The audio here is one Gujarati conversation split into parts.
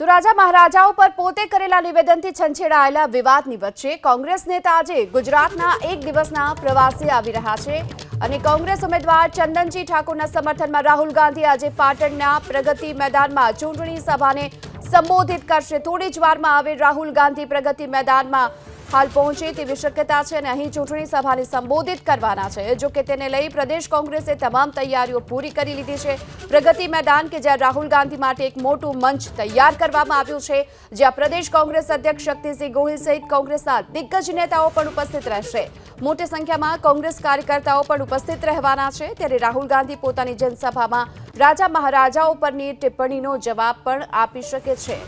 તો રાજા મહારાજાઓ પર પોતે કરેલા નિવેદનથી છંછેડાયેલા વિવાદની વચ્ચે કોંગ્રેસ નેતા આજે ગુજરાતના એક દિવસના પ્રવાસે આવી રહ્યા છે અને કોંગ્રેસ ઉમેદવાર ચંદનજી ઠાકોરના સમર્થનમાં રાહુલ ગાંધી આજે પાટણના પ્રગતિ મેદાનમાં ચૂંટણી સભાને સંબોધિત કરશે. થોડી જ વારમાં હવે રાહુલ ગાંધી પ્રગતિ મેદાનમાં હાલ પહોંચે તેવી શક્યતા છે અને અહીં ચૂંટણી સભાને સંબોધિત કરવાના છે. જો કે તેને લઈ પ્રદેશ કોંગ્રેસે તમામ તૈયારીઓ પૂરી કરી લીધી છે. પ્રગતિ મેદાન કે જ્યાં રાહુલ ગાંધી માટે એક મોટું મંચ તૈયાર કરવામાં આવ્યું છે, જ્યાં પ્રદેશ કોંગ્રેસ અધ્યક્ષ શક્તિસિંહ ગોહિલ સહિત કોંગ્રેસના દિગ્ગજ નેતાઓ પણ ઉપસ્થિત રહેશે. મોટી સંખ્યામાં કોંગ્રેસ કાર્યકર્તાઓ પણ ઉપસ્થિત રહેવાના છે. ત્યારે રાહુલ ગાંધી પોતાની જનસભામાં રાજા મહારાજાઓ પરની ટિપ્પણીનો જવાબ પણ આપી શકે છે.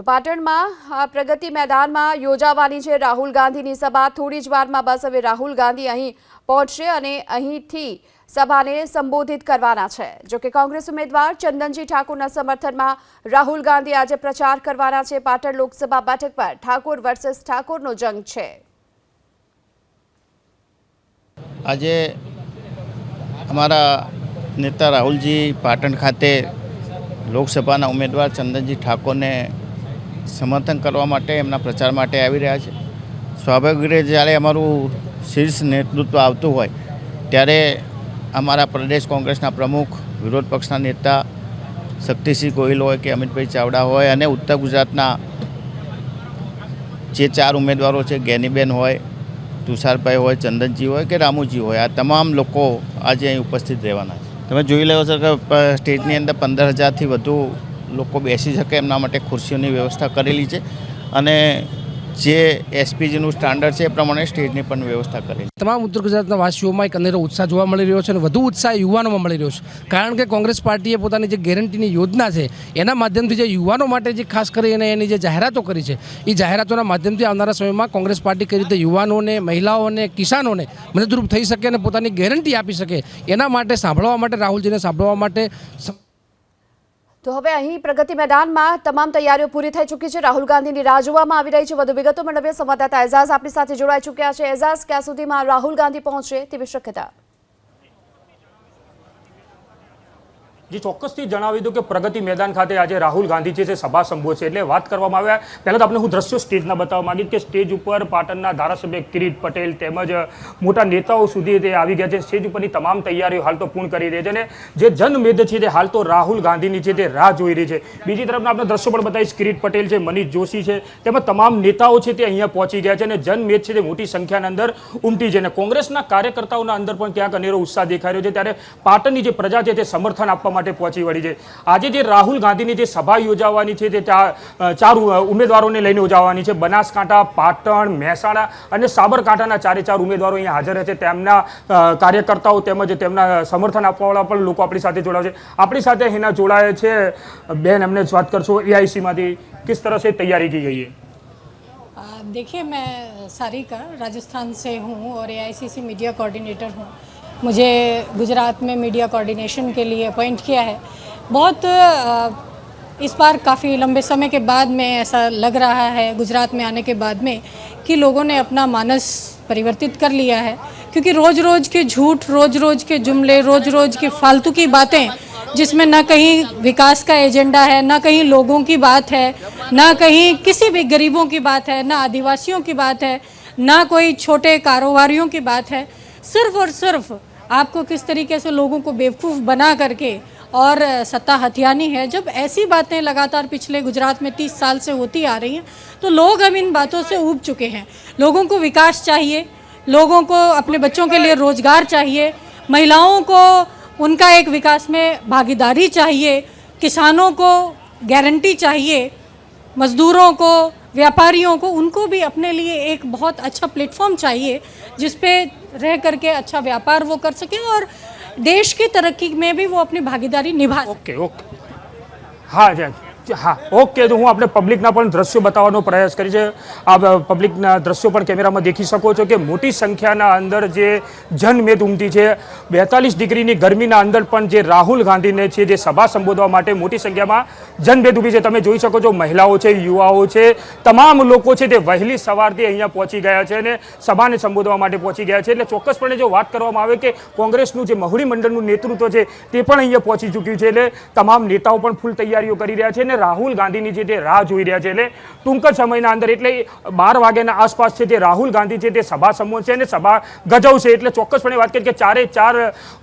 તો પાટણમાં પ્રગતિ મેદાનમાં યોજાવાની છે રાહુલ ગાંધીની સભા. થોડી જ વારમાં બસ હવે રાહુલ ગાંધી અહીં પહોંચશે અને અહીંથી સભાને સંબોધિત કરવાના છે. જોકે કોંગ્રેસ ઉમેદવાર ચંદનજી ઠાકોરના સમર્થનમાં રાહુલ ગાંધી આજે પ્રચાર કરવાના છે. પાટણ લોકસભા બેઠક પર ઠાકોર વર્સેસ ઠાકોરનો જંગ છે. આજે અમારા નેતા રાહુલજી પાટણ ખાતે લોકસભાના ઉમેદવાર ચંદનજી ઠાકોરને સમર્થન કરવા માટે એમના પ્રચાર માટે આવી રહ્યા છે. સ્વાભાવિક રીતે જ્યારે અમારું શીર્ષ નેતૃત્વ આવતું હોય ત્યારે અમારા પ્રદેશ કોંગ્રેસના પ્રમુખ વિરોધ પક્ષના નેતા શક્તિસિંહ ગોહિલ હોય કે અમિતભાઈ ચાવડા હોય અને ઉત્તર ગુજરાતના જે ચાર ઉમેદવારો છે ગેનીબેન હોય તુષારભાઈ હોય ચંદનજી હોય કે રામુજી હોય આ તમામ લોકો આજે અહીં ઉપસ્થિત રહેવાના છે. તમે જોઈ લો છો કે સ્ટેજની અંદર પંદર હજારથી વધુ લોકો બેસી શકે એમના માટે ખુરશીઓની વ્યવસ્થા કરેલી છે અને જે એસપીજીનું સ્ટાન્ડર્ડ છે એ પ્રમાણે સ્ટેજની પણ વ્યવસ્થા કરેલી તમામ ઉત્તર ગુજરાતના વાસીઓમાં એક અનેરો ઉત્સાહ જોવા મળી રહ્યો છે અને વધુ ઉત્સાહ યુવાનોમાં મળી રહ્યો છે. કારણ કે કોંગ્રેસ પાર્ટીએ પોતાની જે ગેરંટીની યોજના છે, એના માધ્યમથી જે યુવાનો માટે જે ખાસ કરીને એની જે જાહેરાતો કરી છે એ જાહેરાતોના માધ્યમથી આવનારા સમયમાં કોંગ્રેસ પાર્ટી કઈ રીતે યુવાનોને, મહિલાઓને, કિસાનોને મદદરૂપ થઈ શકે અને પોતાની ગેરંટી આપી શકે, એના માટે સાંભળવા માટે, રાહુલજીને સાંભળવા માટે તો હવે અહીં પ્રગતિ મેદાનમાં તમામ તૈયારીઓ પૂરી થઈ ચૂકી છે. રાહુલ ગાંધીની રાહ જોવામાં આવી રહી છે. વધુ વિગતો મેળવીએ. સંવાદદાતા એઝાઝ આપણી સાથે જોડાઈ ચૂક્યા છે. એઝાઝ, ક્યાં સુધીમાં રાહુલ ગાંધી પહોંચે તેવી શક્યતા? જે, ચોક્કસથી જણાવી દઉં કે પ્રગતિ મેદાન ખાતે આજે રાહુલ ગાંધી છે, જે સભા સંબોધશે એટલે વાત કરવામાં આવ્યા પહેલાં તો આપણે હું દ્રશ્યો સ્ટેજના બતાવવા માંગીશ કે સ્ટેજ ઉપર પાટણના ધારાસભ્ય કિરીટ પટેલ તેમજ મોટા નેતાઓ સુધી તે આવી ગયા છે. સ્ટેજ ઉપરની તમામ તૈયારીઓ હાલ તો પૂર્ણ કરી રહી છે અને જે જનમેદ છે તે હાલ તો રાહુલ ગાંધીની છે તે રાહ જોઈ રહી છે. બીજી તરફના આપણે દ્રશ્યો પણ બતાવીશ. કિરીટ પટેલ છે, મનીષ જોશી છે, તેમજ તમામ નેતાઓ છે તે અહીંયા પહોંચી ગયા છે અને જનમેદ છે તે મોટી સંખ્યાના અંદર ઉમટી છે અને કોંગ્રેસના કાર્યકર્તાઓના અંદર પણ ક્યાંક અનેરો ઉત્સાહ દેખાઈ રહ્યો છે. ત્યારે પાટણની જે પ્રજા છે તે સમર્થન આપવા માટે પહોંચી વળી છે આજે જે રાહુલ ગાંધીની જે સભા યોજાવાની છે તે ચાર ચાર ઉમેદવારોને લઈને યોજાવાની છે બનાસકાંઠા પાટણ મહેસાણા અને સાબરકાંઠાના ચારે ચાર ઉમેદવારો અહીંયા હાજર છે તેમના અ, કાર્યકર્તાઓ તેમજ તેમના સમર્થન આપવાવાળા પણ લોકો આપણી સાથે જોડાયા છે આપણી સાથે એના જોડાયા છે બેન એમને જ વાત કરશો એઆઈસીમાંથી કિસ तरह से तैयारी की गई है आ, देखिए मैं सारिका राजस्थान से हूँ और एआईसीसी मीडिया कोऑर्डिनेटर हूँ मुझे गुजरात में मीडिया कोऑर्डिनेशन के लिए अपॉइंट किया है। बहुत इस बार काफ़ी लंबे समय के बाद में ऐसा लग रहा है, गुजरात में आने के बाद में, कि लोगों ने अपना मानस परिवर्तित कर लिया है। क्योंकि रोज़ रोज़ के झूठ रोज़ रोज़ के जुमले रोज़ रोज़ की फालतू की बातें, जिसमें ना कहीं विकास का एजेंडा है, ना कहीं लोगों की बात है, ना कहीं किसी भी गरीबों की बात है, न आदिवासियों की बात है, ना कोई छोटे कारोबारियों की बात है, सिर्फ़ और सिर्फ़ आपको किस तरीके से लोगों को बेवकूफ़ बना करके और सत्ता हथियानी है? जब ऐसी बातें लगातार पिछले गुजरात में तीस साल से होती आ रही हैं तो लोग अब इन बातों से ऊब चुके हैं। लोगों को विकास चाहिए, लोगों को अपने बच्चों के लिए रोज़गार चाहिए, महिलाओं को उनका एक विकास में भागीदारी चाहिए, किसानों को गारंटी चाहिए, मज़दूरों को, व्यापारियों को, उनको भी अपने लिए एक बहुत अच्छा प्लेटफॉर्म चाहिए जिस पे रह करके अच्छा व्यापार वो कर सकें और देश की तरक्की में भी वो अपनी भागीदारी निभा सकें ओके ओके हाँ जी हाँ जी। હા, ઓકે, તો હું આપણે પબ્લિકના પણ દ્રશ્યો બતાવવાનો પ્રયાસ કરી છે આ પબ્લિકના દ્રશ્યો પણ કેમેરામાં દેખી શકો છો કે મોટી સંખ્યાના અંદર જે જનમેદ ઉમટી છે, બેતાલીસ ડિગ્રીની ગરમીના અંદર પણ જે રાહુલ ગાંધીને છે, જે સભા સંબોધવા માટે મોટી સંખ્યામાં જનમેદ ઊભી છે. તમે જોઈ શકો છો, મહિલાઓ છે, યુવાઓ છે, તમામ લોકો છે તે વહેલી સવારથી અહીંયા પહોંચી ગયા છે અને સભાને સંબોધવા માટે પહોંચી ગયા છે. એટલે ચોક્કસપણે જો વાત કરવામાં આવે કે કોંગ્રેસનું જે મહુડી મંડળનું નેતૃત્વ છે તે પણ અહીંયા પહોંચી ચૂક્યું છે. એટલે તમામ નેતાઓ પણ ફૂલ તૈયારીઓ કરી રહ્યા છે અને રાહુલ ગાંધીની જે તે રાહ જોઈ રહ્યા છે. એટલે ટૂંક જ સમયના અંદર એટલે બાર વાગ્યાના આસપાસ છે તે રાહુલ ગાંધી છે તે સભા સંબોધશે અને સભા ગજવશે એટલે ચોક્કસપણે વાત કરીએ કે ચારે ચાર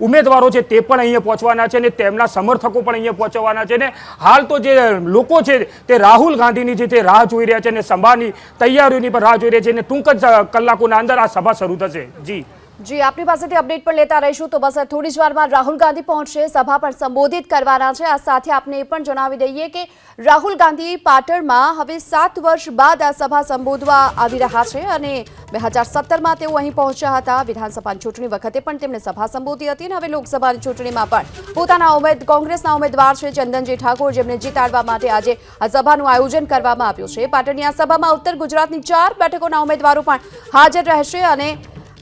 ઉમેદવારો છે તે પણ અહીંયા પહોંચવાના છે અને તેમના સમર્થકો પણ અહીંયા પહોંચવાના છે. અને હાલ તો જે લોકો છે તે રાહુલ ગાંધીની જે તે રાહ જોઈ રહ્યા છે અને સભાની તૈયારીઓની પણ રાહ જોઈ રહ્યા છે. અને ટૂંક જ કલાકોના અંદર આ સભા શરૂ થશે. જી. જી, આપની પાસેથી અપડેટ પણ લેતા રહીશું. તો બસ થોડી જ વારમાં રાહુલ ગાંધી પહોંચશે, સભા પણ સંબોધિત કરવાના છે. આ સાથે આપને એ પણ જણાવી દઈએ કે રાહુલ ગાંધી પાટણમાં હવે સાત વર્ષ બાદ આ સભા સંબોધવા આવી રહ્યા છે અને બે હજાર સત્તરમાં તેઓ અહીં પહોંચ્યા હતા. વિધાનસભાની ચૂંટણી વખતે પણ તેમણે સભા સંબોધી હતી અને હવે લોકસભાની ચૂંટણીમાં પણ પોતાના ઉમેદ, કોંગ્રેસના ઉમેદવાર છે ચંદનજી ઠાકોર, જેમને જીતાડવા માટે આજે આ સભાનું આયોજન કરવામાં આવ્યું છે. પાટણની આ સભામાં ઉત્તર ગુજરાતની ચાર બેઠકોના ઉમેદવારો પણ હાજર રહેશે અને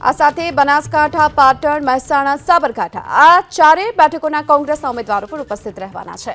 આ સાથે બનાસકાંઠા, પાટણ, મહેસાણા, સાબરકાંઠા આ ચારેય બેઠકોના કોંગ્રેસના ઉમેદવારો પણ ઉપસ્થિત રહેવાના છે.